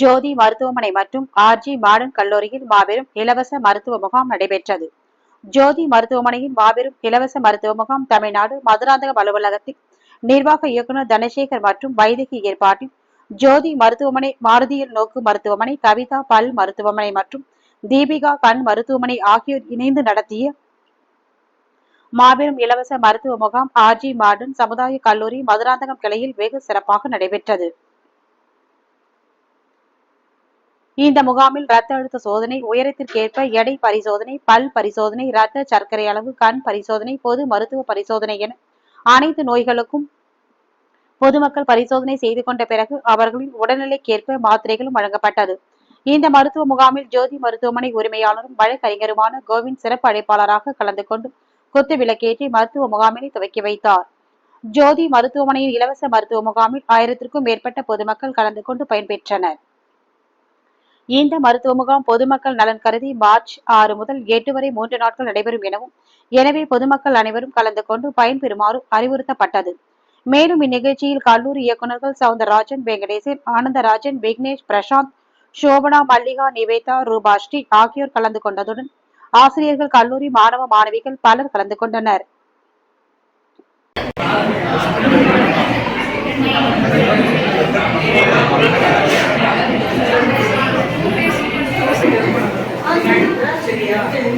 ஜோதி மருத்துவமனை மற்றும் RJ modern கல்லூரியில் மாபெரும் இலவச மருத்துவ முகாம் நடைபெற்றது. ஜோதி மருத்துவமனையின் மாபெரும் இலவச மருத்துவ முகாம் தமிழ்நாடு மதுராந்தகம் அலுவலகத்தில் நிர்வாக இயக்குநர் தனசேகர் மற்றும் வைதகி ஏற்பாட்டில் ஜோதி மருத்துவமனை மாருதியில் நோக்கு மருத்துவமனை கவிதா பல் மருத்துவமனை மற்றும் தீபிகா கண் மருத்துவமனை ஆகியோர் இணைந்து நடத்திய மாபெரும் இலவச மருத்துவ முகாம் ஆர்ஜி மார்டன் சமுதாய கல்லூரி மதுராந்தகம் கிளையில் வெகு சிறப்பாக நடைபெற்றது. இந்த முகாமில் ரத்த அழுத்த சோதனை உயரத்திற்கேற்ப எடை பரிசோதனை பல் பரிசோதனை ரத்த சர்க்கரை அளவு கண் பரிசோதனை பொது மருத்துவ பரிசோதனை என அனைத்து நோய்களுக்கும் பொதுமக்கள் பரிசோதனை செய்து கொண்ட பிறகு அவர்களின் உடல்நிலைக்கேற்ப மாத்திரைகளும் வழங்கப்பட்டது. இந்த மருத்துவ முகாமில் ஜோதி மருத்துவமனை உரிமையாளரும் வழக்கறிஞருமான கோவிந்த் சிறப்பு அழைப்பாளராக கலந்து கொண்டு குத்து விளக்கேற்றி மருத்துவ முகாமினை துவக்கி வைத்தார். ஜோதி மருத்துவமனையின் இலவச மருத்துவ முகாமில் ஆயிரத்திற்கும் மேற்பட்ட பொதுமக்கள் கலந்து கொண்டு பயன்பெற்றனர். இந்த மருத்துவ முகாம் பொதுமக்கள் நலன் கருதி மார்ச் ஆறு முதல் எட்டு வரை மூன்று நாட்கள் நடைபெறும் எனவும் எனவே பொதுமக்கள் அனைவரும் கலந்து கொண்டு பயன்பெறுமாறு அறிவுறுத்தப்பட்டது. மேலும் இந்நிகழ்ச்சியில் கல்லூரி இயக்குநர்கள் சவுந்தரராஜன் வெங்கடேசன் ஆனந்தராஜன் விக்னேஷ் பிரசாந்த் சோபனா மல்லிகா நிவேதா ரூபாஸ்ரீ ஆகியோர் கலந்து கொண்டதுடன் ஆசிரியர்கள் கல்லூரி மாணவ மாணவிகள் பலர் கலந்து கொண்டனர். Gracias.